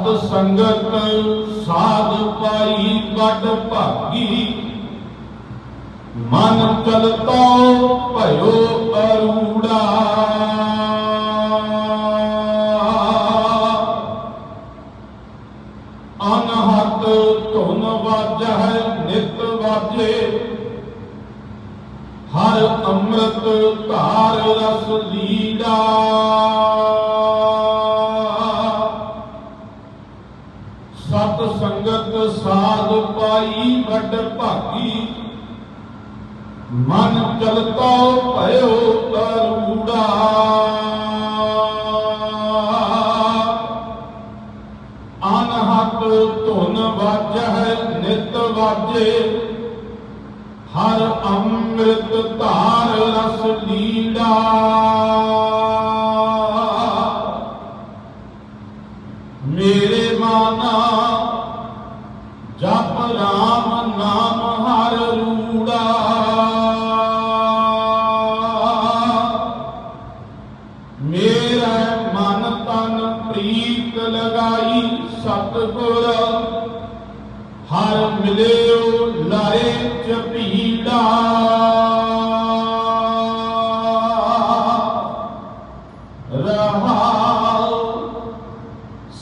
ਸਤ ਸੰਗਤ ਸਾਧ ਪਾਈ ਵੱਡ ਭਾਗੀ। ਮਨ ਚਲਤੋ ਭਇਓ ਅਰੂੜਾ। ਅਨਹਤ ਧੁਨ ਵਾਜੈ ਨਿਤ ਵਾਜੇ। ਹਰ ਅੰਮ੍ਰਿਤ ਧਾਰ ਰਸ ਲੀੜਾ। ਸੰਗਤ ਸਾਧ ਪਾਈ ਵੱਡ ਭਾਗੀ। ਮਨ ਚਲਤੋ ਭਇਓ ਕਰੂੜਾ ਅਨਹਤ ਧੁਨ ਵਾਜੈ ਨਿਤ ਵਾਜੇ। ਹਰ ਅੰਮ੍ਰਿਤ ਧਾਰ ਰਸ ਲੀੜਾ ਮੇਰੇ ਮਾਨਾ ਸਤਿਗੁਰ ਹਰ ਮਿਲਿਓ ਲਾਏ ਚਪੀੜਾ ਰਹਾਉ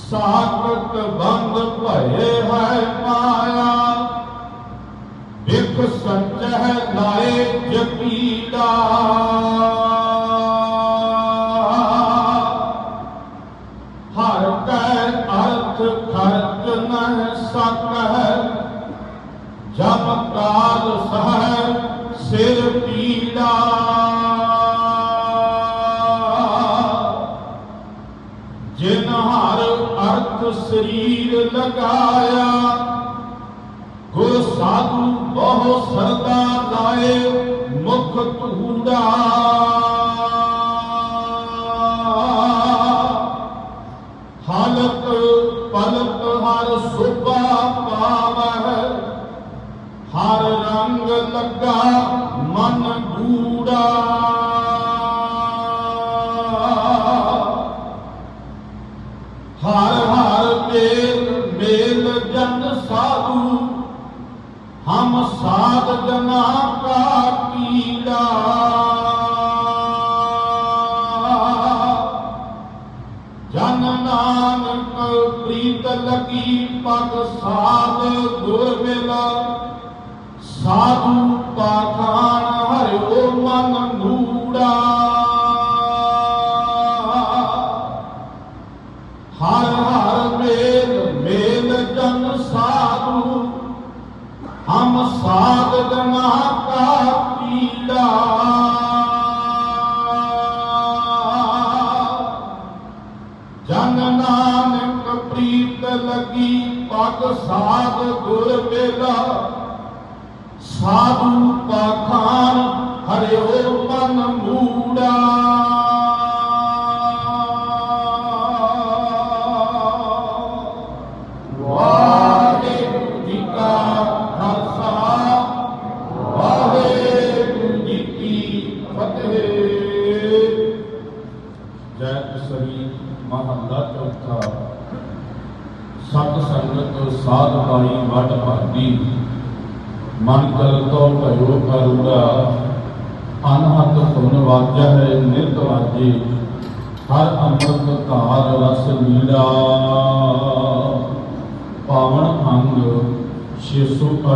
ਸਾਖਤ ਬੰਦ ਭਏ ਕਾਲ ਸਹਿ ਸਿਰ ਪੀੜਾ। ਜਿਨ ਹਰ ਅਰਥ ਸਰੀਰ ਲਗਾਇਆ, ਗੁਰ ਸਾਧੂ ਬਹੁ ਸਰਦਾ ਲਾਏ ਮੁਖ ਧੂੜਾ ਹਾਲਤ ਪਲਕ ਹਰ ਸੁਭਾ ਪਾਵਹਿ ਹਰ ਰੰਗ ਲੱਗਾ ਮਨ ਗੂੜਾ। ਹਰ ਹਰ ਮੇਲ ਮੇਲ ਜਨ ਸਾਧੂ, ਹਮ ਸਾਧ ਜਨਾ ਕਾ ਪੀੜਾ ਜਨ ਨਾਨਕ ਪ੍ਰੀਤ ਲਗੀ ਪਗ ਸਾਧ ਗੁਰ ਸਾਧੂ ਪਾਖਾਨ ਹਰਿਓ ਮਨ ਨੂੜਾ। ਹਰ ਹਰ ਮੇਲ ਮੇਲ ਜਨ ਸਾਧੂ। ਹਮ ਸਾਧ ਜਨਾ ਕਾ ਪੀੜਾ ਜਨ ਨਾਨਕ ਪ੍ਰੀਤ ਲਗੀ ਪਗ ਸਾਧ ਗੁਰ ਮੇਲਾ। ਸਾਧੂ ਪਾਖਾਨ, ਹਰਿਓ ਮਨ ਮੂੜਾ। ਕਾ ਖਾਲਸਾ, ਵਾਹਿਗੁਰੂ ਜੀ ਕੀ ਫਤਿਹ। ਮਹੱਲਾ ਚੌਥਾ। ਸਤ ਸੰਗਤ ਸਾਧ ਭਾਈ ਵੱਡ ਭਾਗੀ। ਮਨ ਕਰ ਤੋ ਭਇਓ ਕਰੂੜਾ ਅਨਹਤ ਧੁਨ ਵਾਜੈ ਨਿਤ ਵਾਜੇ। ਹਰ ਅੰਮ੍ਰਿਤ ਧਾਰ ਰਸ ਲੀਲਾ ਪਾਵਨ ਅੰਗ 698